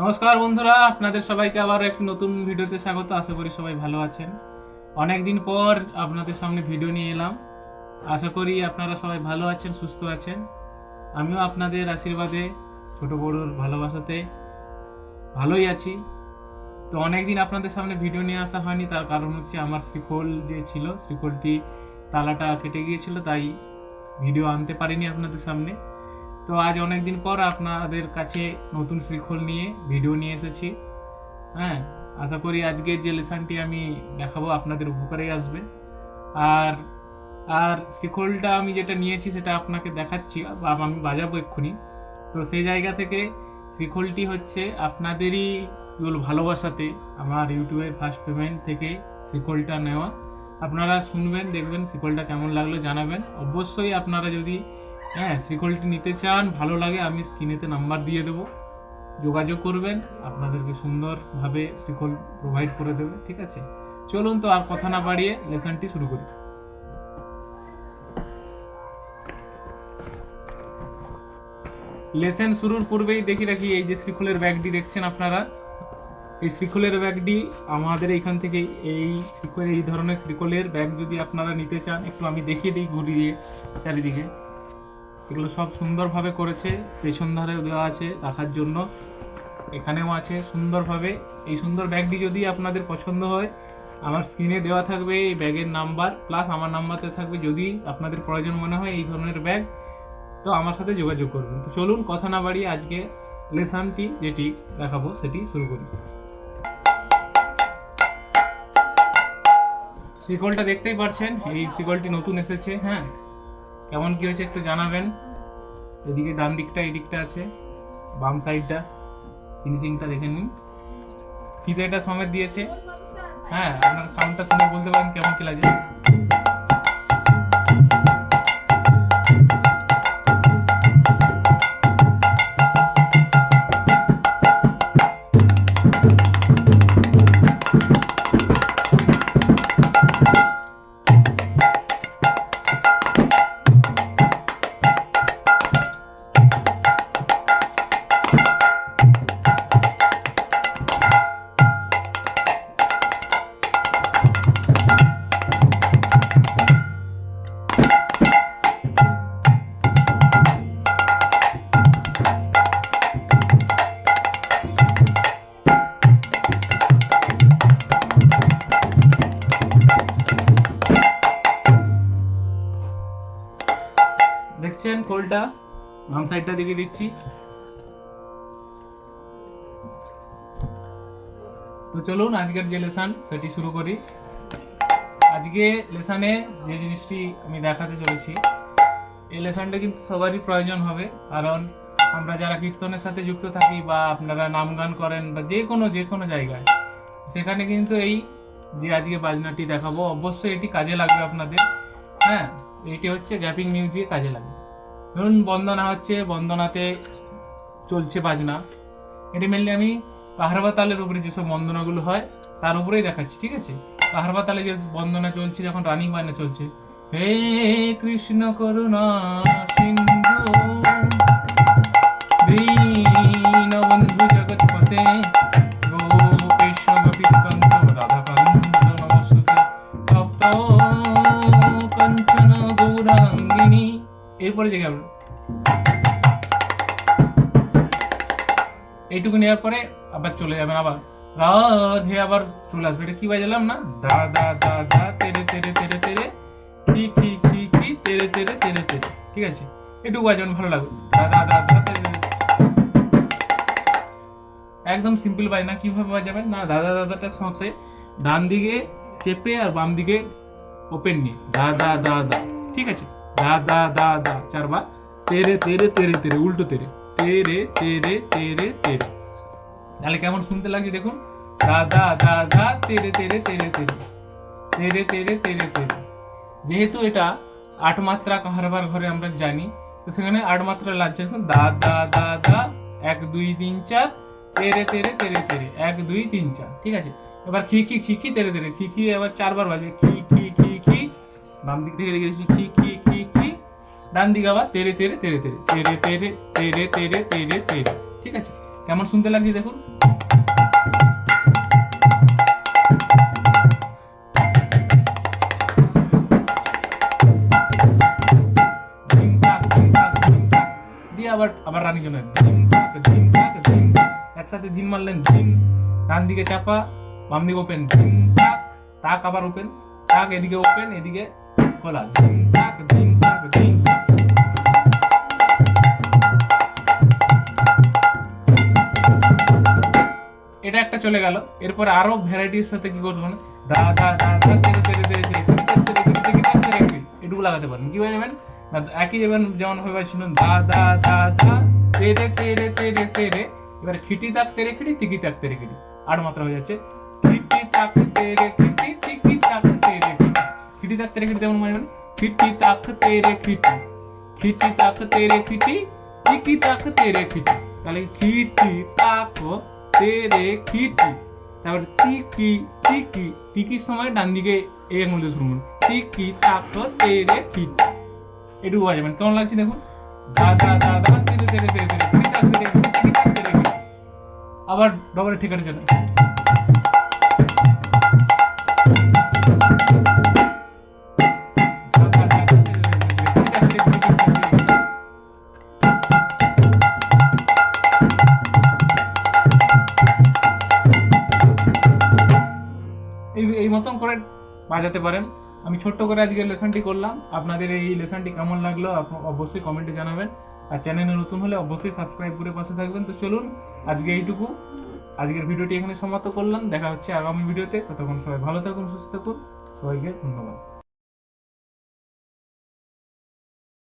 নমস্কার বন্ধুরা, আপনাদের সবাইকে আবার এক নতুন ভিডিওতে স্বাগত। আশা করি সবাই ভালো আছেন। অনেক দিন পর আপনাদের সামনে ভিডিও নিয়ে এলাম। আশা করি আপনারা সবাই ভালো আছেন, সুস্থ আছেন। আমিও আপনাদের আশীর্বাদে, ছোট বড়োর ভালোবাসাতে ভালোই আছি। তো অনেক দিন আপনাদের সামনে ভিডিও নিয়ে আসা হয়নি, তার কারণ হচ্ছে আমার শ্রীখোল যে ছিল শ্রীখোলটি তালাটা কেটে গিয়েছিল, তাই ভিডিও আনতে পারিনি আপনাদের সামনে। তো আজ অনেক দিন পর আপনাদের কাছে নতুন শ্রীখোল নিয়ে ভিডিও নিয়ে এসেছি। হ্যাঁ আশা করি আজকের যে লেসনটি আমি দেখাবো আপনাদের উপকারেই আসবে। আর আর শ্রীখোলটা আমি যেটা নিয়েছি সেটা আপনাকে দেখাচ্ছি, বা আমি বাজাবো এক্ষুনি। তো সেই জায়গা থেকে শ্রীখোলটি হচ্ছে আপনাদেরই ভালোবাসাতে আমার ইউটিউবের ফার্স্ট পেমেন্ট থেকে শ্রীখোলটা নেওয়া। আপনারা শুনবেন, দেখবেন শ্রীখোলটা কেমন লাগল জানাবেন। অবশ্যই আপনারা যদি হ্যাঁ শ্রীখোলটি নিতে চান, ভালো লাগে, আমি স্ক্রিনেতে নাম্বার দিয়ে দেবো। যোগাযোগ করবেন, আপনাদেরকে সুন্দরভাবে শ্রীখোল প্রোভাইড করে দেবে, ঠিক আছে? চলুন তো আর কথা না বাড়িয়ে লেসনটি শুরু করি। লেসন শুরুর পূর্বেই দেখি রাখি, এই যে শ্রীখোলের ব্যাগটি দেখছেন আপনারা? এই শ্রীখোলের ব্যাগটি আমাদের এইখান থেকে এই শ্রীখোল এই ধরনের শ্রীখোলের ব্যাগ যদি আপনারা নিতে চান, একটু আমি দেখিয়ে দিই, ঘুরিয়ে, চারিদিকে। এগুলো সব সুন্দরভাবে করেছে, পেছন ধারেও দেওয়া আছে রাখার জন্য। এখানেও আছে সুন্দরভাবে। এই সুন্দর ব্যাগটি যদি আপনাদের পছন্দ হয়, আমার স্ক্রিনে দেওয়া থাকবে এই ব্যাগের নাম্বার প্লাস আমার নাম্বারতে থাকবে যদি আপনাদের প্রয়োজন মনে হয় এই ধরনের ব্যাগ, তো আমার সাথে যোগাযোগ করবেন তো চলুন, কথা না বাড়িয়ে আজকে লেসনটি যেটি দেখাবো, সেটি শুরু করি। শিকলটা দেখতেই পাচ্ছেন এই শিকলটি নতুন এসেছে হ্যাঁ। কেমন কি হয়েছে একটু জানাবেন? এদিকে ডান দিকটা, এই দিকটা আছে, বাম সাইডটা ফিনিশিংটা দেখে নিন। ফিতেটা সমেত দিয়েছে। হ্যাঁ আপনার সাউন্ডটা শুনে বলতে পারেন কেমন কি লাগে। দেখছেন কোলটা বাম সাইডটা দিকে দিচ্ছি। তো চলুন, আজকের যে লেসন সেটি শুরু করি। আজকে লেসনে যে জিনিসটি আমি দেখাতে চলেছি, এই লেসনটা কিন্তু সবারই প্রয়োজন হবে। কারণ আমরা যারা কীর্তনের সাথে যুক্ত থাকি বা আপনারা নাম গান করেন বা যে কোনো যে কোনো জায়গায়, সেখানে কিন্তু এই যে আজকে বাজনাটি দেখাবো, অবশ্যই এটি কাজে লাগবে আপনাদের। হ্যাঁ এটি হচ্ছে গ্যাপিং মিউজিক কাজে লাগে। ধরুন বন্দনা হচ্ছে, বন্দনাতে চলছে বাজনা। এটি মেনলি আমি কাহারবা তালের উপরে যেসব বন্দনাগুলো হয়, তার উপরেই দেখাচ্ছি, ঠিক আছে? কাহারবা তালে যে বন্দনা চলছে, যখন রানিং বাজনা চলছে, হে কৃষ্ণ করুণা সিন্ধু, দীনবন্ধু জগৎপতে গৌরাঙ্গিনী এরপরে যে গাবেন এইটুকু নেওয়ার পরে আবার চলে যাবেন আবার রাধে আবার চলে আসবে এটা কি বাজালাম না দা দা দা দা তেরে তেরে তেরে তেরে কি কি কি কি তেরে তেরে তেরে তেরে ঠিক আছে এটুকু বাজাবেন ভালো লাগবে দা দা দা দা তেরে। একদম সিম্পল বাজনা কীভাবে বাজাবেন না দাদা দাদাটার সাথে ডান দিকে চেপে আর বাম দিকে ওপেন নিয়ে দা দা দা দা ঠিক আছে দা দা দা দা চারবার তেরে তেরে তেরে তেরে উল্টো তেরে তেরে তেরে তেরে তেরে তাহলে কেমন শুনতে লাগছে দেখুন দা দা দা দা তেরে তেরে তেরে তেরে তেরে তেরে তেরে তেরে যেহেতু এটা আট মাত্রা কাহারবার ঘরে আমরা জানি তো সেখানে আট মাত্রা লাগছে দা দা দা দা এক দুই তিন চার তেরে তেরে তেরে তেরে এক দুই তিন চার ঠিক আছে এবার খি খি খি খি তেরে তেরে খি খি এবার চারবার বাজবে খি খি খি খি বাম দিক থেকে রেখে খি খি খি ডান দিকে আবার তেরে তেরে তেরে তেরে তেরে তেরে তেরে তেরে তেরে তেরে। ঠিক আছে? কেমন শুনতে লাগছে দেখুন। দিয়ে আবার আবার রানী তাক। একসাথে ধিম মারলেন ধিম ডান দিকে চাপা, বাম দিকে ওপেন। ধিম তাক আবার ওপেন। তাক এদিকে ওপেন, এদিকে খোলা। তাক ধিম চলে গেল এরপর আরও ভ্যারাইটির সাথে কি করবেন এটুকু লাগাতে পারেন কি হয়ে যাবেন না একই যাবেন যেমন ভাবে ছিলেন দা দা দা দা তেরে তেরে তেরে তেরে এবার খিটি তাক তেরে খিটি তিকি তাক তেরে খিটি আট মাত্রা হয়ে যাচ্ছে খিটি তাক তেরে খিটি তিকি তাক তেরে খিটি খিটি তাক তেরে খিটি যেমন মানে খিটি তাক তেরে খিটি খিটি তাক তেরে খিটি তিকি তাক তেরে খিটি তাহলে খিটি তাক তে রে কি টি তারপরে তি কি তি কি টি কির সময় ডান দিকে এ আঙুলতে শুরু করুন তি কি তারপর তে রে কি টি এটুকু বাজে মানে কেমন লাগছে দেখুন দা দা দা দা তে রে তে রে তে আবার ডবল ঠিকানা চলে এই মতন করে বাজাতে পারেন। আমি ছোট্ট করে আজকে লেসনটি করলাম। আপনাদের এই লেসনটি কেমন লাগল অবশ্যই কমেন্টে জানাবেন। আর চ্যানেলে নতুন হলে অবশ্যই সাবস্ক্রাইব করে পাশে থাকবেন। তো চলুন, আজকে এইটুকু। আজকের ভিডিওটি এখানে সমাপ্ত করলাম। দেখা হচ্ছে আগামী ভিডিওতে। ততক্ষণ সবাই ভালো থাকুন, সুস্থ থাকুন। সবাইকে ধন্যবাদ।